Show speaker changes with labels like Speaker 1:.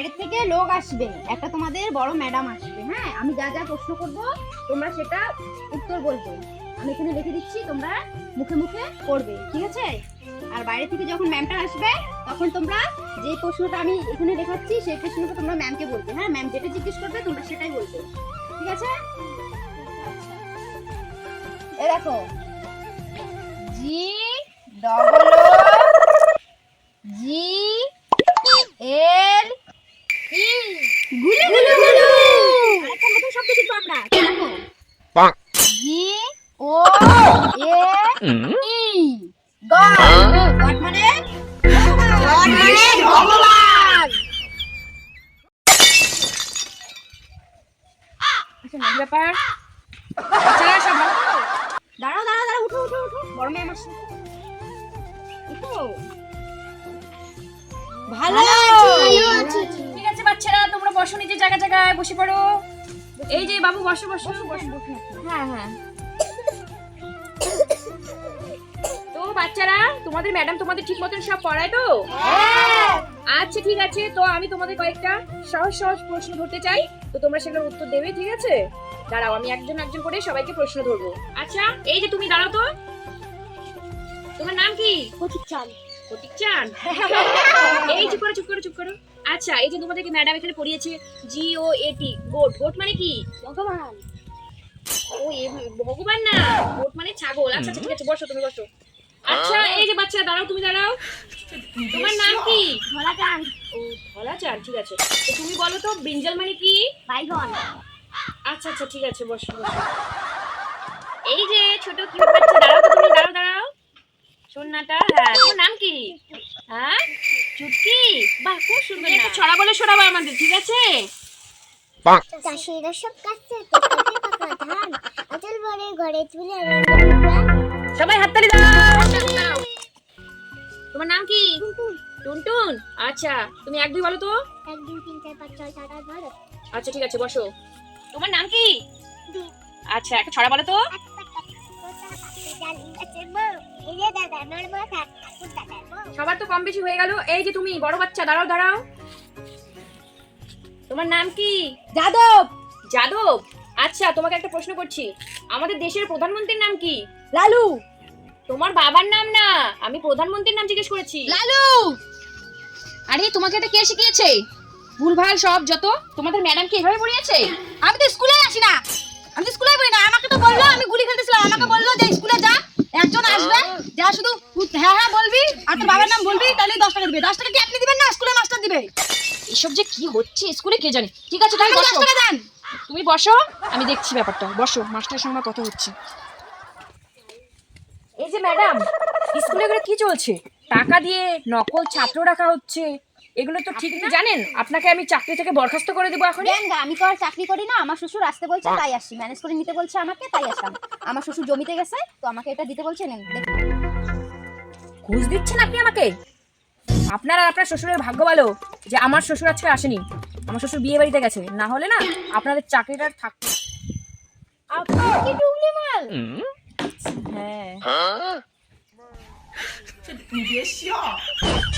Speaker 1: বাইরে থেকে লোক আসবে একটা তোমাদের বড় ম্যাডাম আসবে হ্যাঁ আমি যা যা প্রশ্ন করব তোমরা সেটা উত্তর বলবে আমি এখানে লিখে দিচ্ছি তোমরা মুখে মুখে করবে ঠিক আছে আর বাইরে থেকে যখন ম্যামটা আসবে তখন তোমরা যে প্রশ্নটা আমি এখানে দেখাচ্ছি সেই প্রশ্নটা তোমরা ম্যামকে বলবে হ্যাঁ ম্যাম যেটা জিজ্ঞেস করবে তোমরা সেটাই বলবে ঠিক আছে এ দেখো জি ডবল ঠিক আছে বাচ্চারা তোমরা বসো নিজের জায়গা জায়গায় বসে পড়ো এই যে বাবু বসো বসো বসো বসো হ্যাঁ হ্যাঁ বাচ্চারা তোমাদের ম্যাডাম তোমাদের ঠিক মতন সব পড়ায় তো
Speaker 2: হ্যাঁ।
Speaker 1: আচ্ছা ঠিক আছে তো আমি তোমাদের কয়েকটা সহজ সহজ প্রশ্ন ধরতে চাই তো তোমরা সেগুলোর উত্তর দেবে ঠিক আছে দাঁড়াও আমি একজন একজন করে সবাইকে প্রশ্ন ধরবো আচ্ছা এই যে তুমি দাঁড়াও তো তোমার নাম কি প্রতীক চান প্রতীক চান এই চুপ করো চুপ করো চুপ করো আচ্ছা এই যে তোমাদেরকে ম্যাডাম এখানে পড়িয়েছে জি ও টি গোট গোট মানে কি ভগবান ও এ ভগবান না গোট মানে ছাগল আচ্ছা, আচ্ছা ঠিক আছে বসো তুমি বসো আচ্ছা হ্যাঁ। এই যে বাচ্চা দাঁড়াও তুমি দাঁড়াও তোমার নাম কি ধলাচান ও ঠিক আছে তো তুমি বলো তো ব্রিঞ্জাল মানে কি বাইগন আচ্ছা আচ্ছা ঠিক আছে বসো বসো এই যে ছোট কি বাচ্চা দাঁড়াও তুমি দাঁড়াও দাঁড়াও সোনাটা হ্যাঁ তোমার নাম কি হ্যাঁ চুটকি বাহ খুব সুন্দর একটা ছড়া বলে শোনাবো আমাদের ঠিক আছে
Speaker 3: চাষিরা সব কাছে ধান
Speaker 1: আচল বনে ঘরে তুলে সবাই হাততালি দাও তোমার নাম কি টুনটুন আচ্ছা তুমি এক দুই বলো তো
Speaker 4: এক দুই তিন চার পাঁচ ছয় সাত আট বলো
Speaker 1: আচ্ছা ঠিক আছে বসো তোমার নাম কি আচ্ছা একটা ছড়া বলো তো সবার তো কম বেশি হয়ে গেল এই যে তুমি বড় বাচ্চা দাঁড়াও দাঁড়াও তোমার নাম কি যাদব যাদব আচ্ছা তোমাকে একটা প্রশ্ন করছি আমাদের দেশের প্রধানমন্ত্রীর নাম কি লালু তোমার বাবার নাম না আমি প্রধানমন্ত্রীর নাম জিজ্ঞেস করেছি লালু আরে তোমাকে এটা কে শিখিয়েছে ভুলভাল সব যত তোমাদের ম্যাডাম কি এভাবে পড়িয়েছে আমি তো স্কুলে আসি না আমি তো স্কুলে পড়ি না আমাকে তো বললো আমি গুলি খেলতেছিলাম আমাকে বললো যে স্কুলে যা একজন আসবে যা শুধু হ্যাঁ হ্যাঁ বলবি আর তোর বাবার নাম বলবি তাহলে দশ টাকা দিবে দশ টাকা কি আপনি দিবেন না স্কুলে মাস্টার দিবে এসব যে কি হচ্ছে স্কুলে কে জানে ঠিক আছে তাহলে দশ টাকা দেন তুমি বসো আমি দেখছি ব্যাপারটা বসো মাস্টারের সঙ্গে কথা হচ্ছে এই যে ম্যাডাম স্কুলে এগুলো কি চলছে টাকা দিয়ে নকল ছাত্র রাখা হচ্ছে এগুলো তো ঠিক জানেন আপনাকে আমি চাকরি থেকে বরখাস্ত করে দেবো এখন
Speaker 5: আমি তো আর চাকরি করি না আমার শ্বশুর আসতে বলছে তাই আসি ম্যানেজ করে নিতে বলছে আমাকে তাই আসলাম আমার শ্বশুর জমিতে গেছে তো আমাকে এটা দিতে বলছে নেন
Speaker 1: ঘুষ দিচ্ছেন আপনি আমাকে আপনার আপনার শ্বশুরের ভাগ্য ভালো যে আমার শ্বশুর আজকে আসেনি আমার শ্বশুর বিয়ে বাড়িতে গেছে না হলে না আপনাদের চাকরিটা থাকতো হ্যাঁ